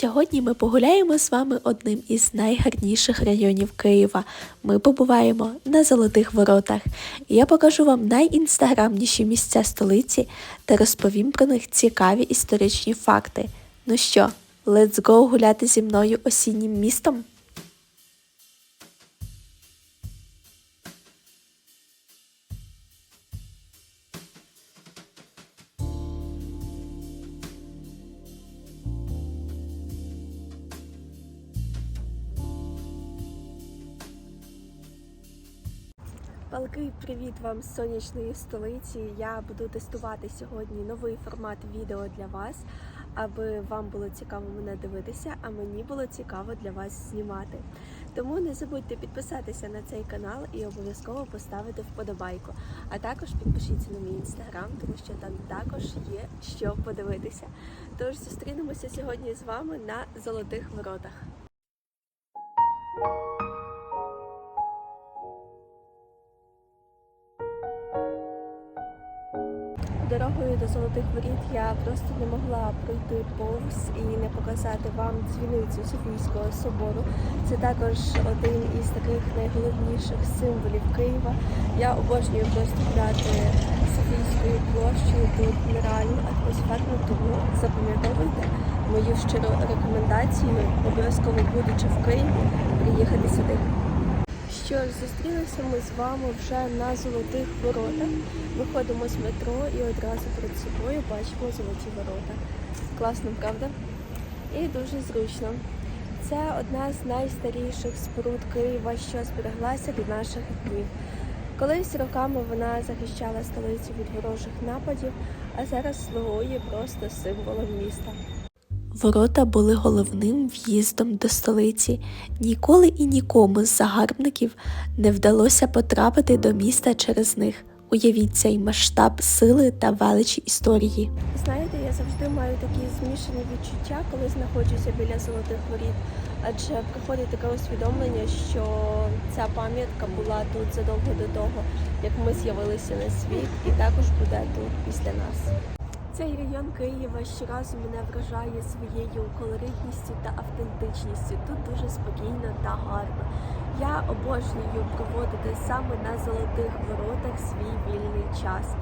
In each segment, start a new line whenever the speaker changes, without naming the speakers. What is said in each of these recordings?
Сьогодні ми погуляємо з вами одним із найгарніших районів Києва. Ми побуваємо на Золотих Воротах. Я покажу вам найінстаграмніші місця столиці та розповім про них цікаві історичні факти. Ну що, let's go гуляти зі мною осіннім містом? Палкий привіт вам з сонячної столиці. Я буду тестувати сьогодні новий формат відео для вас, аби вам було цікаво мене дивитися, а мені було цікаво для вас знімати. Тому не забудьте підписатися на цей канал і обов'язково поставити вподобайку. А також підпишіться на мій інстаграм, тому що там також є що подивитися. Тож зустрінемося сьогодні з вами на золотих воротах. Дорогою до золотих воріт я просто не могла пройти повз і не показати вам дзвіницю Софійського собору. Це також один із таких найголовніших символів Києва. Я обожнюю просто гуляти Софійською площею. Тут нереально атмосферно, тому запам'ятовуйте мою щиру рекомендацію, обов'язково будучи в Києві, приїхати сюди. Що зустрілися ми з вами вже на золотих воротах. Виходимо з метро і одразу перед собою бачимо золоті ворота. Класно, правда? І дуже зручно. Це одна з найстаріших споруд Києва, що збереглася до наших днів. Колись роками вона захищала столицю від ворожих нападів, а зараз слугує просто символом міста. Ворота були головним в'їздом до столиці. Ніколи і нікому з загарбників не вдалося потрапити до міста через них. Уявіть цей масштаб сили та величі історії. Знаєте, я завжди маю такі змішані відчуття, коли знаходжуся біля золотих воріт, адже приходить таке усвідомлення, що ця пам'ятка була тут задовго до того, як ми з'явилися на світ, і також буде тут після нас. Цей район Києва щоразу мене вражає своєю колоритністю та автентичністю. Тут дуже спокійно та гарно. Я обожнюю проводити саме на золотих воротах свій вільний час.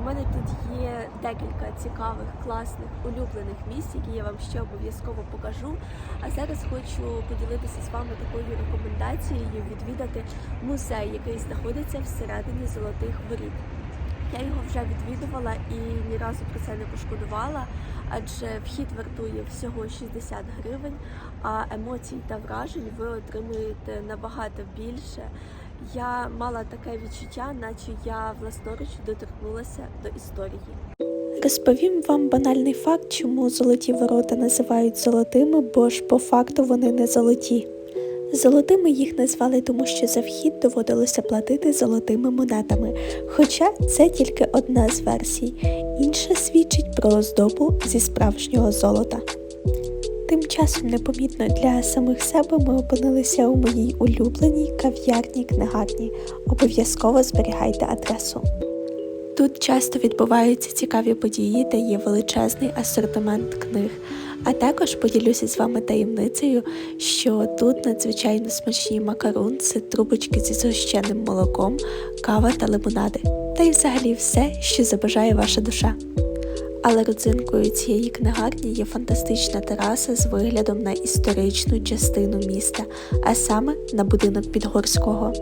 У мене тут є декілька цікавих, класних, улюблених місць, які я вам ще обов'язково покажу. А зараз хочу поділитися з вами такою рекомендацією відвідати музей, який знаходиться всередині золотих воріт. Я його вже відвідувала і ні разу про це не пошкодувала, адже вхід вартує всього 60 гривень, а емоцій та вражень ви отримуєте набагато більше. Я мала таке відчуття, наче я власноруч доторкнулася до історії. Розповім вам банальний факт, чому золоті ворота називають золотими, бо ж по факту вони не золоті. Золотими їх назвали тому, що за вхід доводилося платити золотими монетами, хоча це тільки одна з версій, інша свідчить про оздобу зі справжнього золота. Тим часом непомітно для самих себе ми опинилися у моїй улюбленій кав'ярні книгарні. Обов'язково зберігайте адресу. Тут часто відбуваються цікаві події, де є величезний асортимент книг. А також поділюся з вами таємницею, що тут надзвичайно смачні макарунці, трубочки зі згущеним молоком, кава та лимонади, та й взагалі все, що забажає ваша душа. Але родзинкою цієї книгарні є фантастична тераса з виглядом на історичну частину міста, а саме на будинок Підгорського.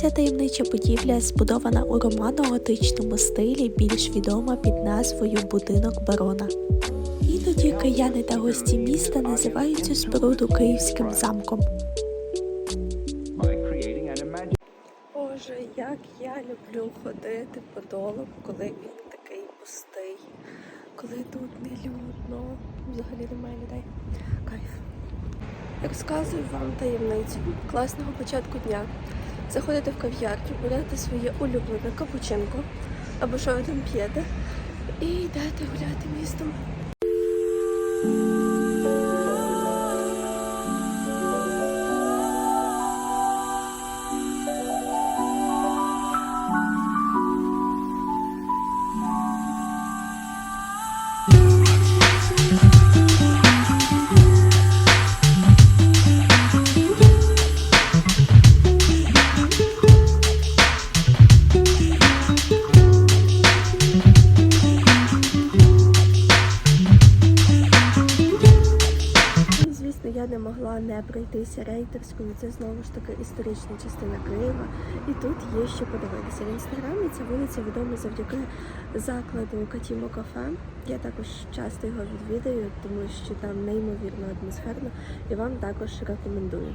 Ця таємнича будівля збудована у романо-готичному стилі, більш відома під назвою Будинок барона. Іноді кияни та гості міста називають цю споруду Київським замком. Боже, як я люблю ходити по долу, коли він такий пустий, коли тут не людно, взагалі немає людей. Кайф. Розказую вам таємницю класного початку дня. Заходите в кав'ярню, берете своє улюблене капучинко, або що ви там п'єте, і йдете гуляти містом. Не не пройтися рейтерською. Це знову ж таки історична частина Києва. І тут є що подивитися. В інстаграмі ця вулиця відома завдяки закладу Катімо кафе. Я також часто його відвідаю, тому що там неймовірно атмосферно і вам також рекомендую.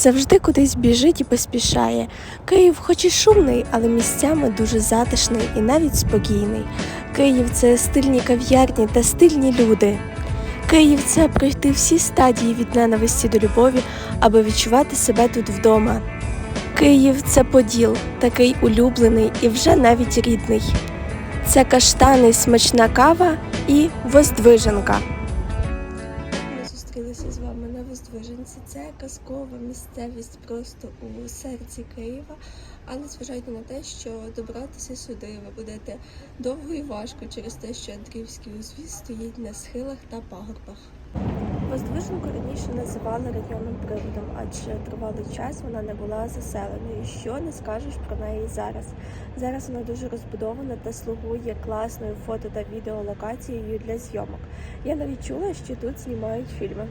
Завжди кудись біжить і поспішає. Київ, хоч і шумний, але місцями дуже затишний і навіть спокійний. Київ це стильні кав'ярні та стильні люди. Київ це пройти всі стадії від ненависті до любові, аби відчувати себе тут вдома. Київ це поділ, такий улюблений і вже навіть рідний. Це каштани, смачна кава і воздвиженка. Зустрілися з вами на Воздвиженці. Це казкова місцевість просто у серці Києва. Але зважайте на те, що добратися сюди ви будете довго і важко через те, що Андріївський узвіз стоїть на схилах та пагорбах. Воздвиженку раніше називали районним приводом, адже тривалий час вона не була заселеною. Що не скажеш про неї зараз? Зараз вона дуже розбудована та слугує класною фото та відеолокацією для зйомок. Я навіть чула, що тут знімають фільми.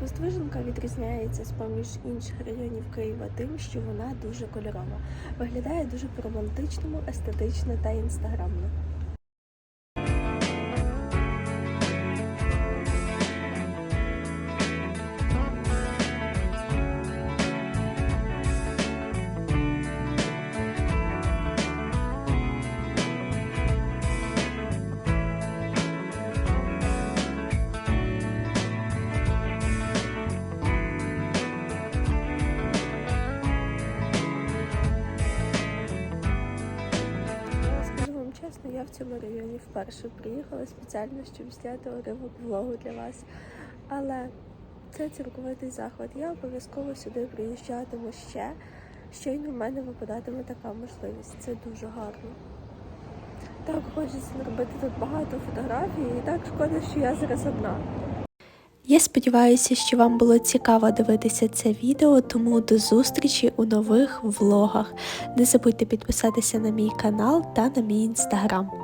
Воздвиженка відрізняється з поміж інших районів Києва тим, що вона дуже кольорова. Виглядає дуже по-романтичному, естетично та інстаграмно. Я в цьому районі вперше приїхала спеціально, щоб зняти уривок влогу для вас. Але це цілковитий захват. Я обов'язково сюди приїжджатиму ще. Щойно в мене випадатиме така можливість. Це дуже гарно. Так хочеться робити тут багато фотографій, і так шкода, що я зараз одна. Я сподіваюся, що вам було цікаво дивитися це відео, тому до зустрічі у нових влогах. Не забудьте підписатися на мій канал та на мій інстаграм.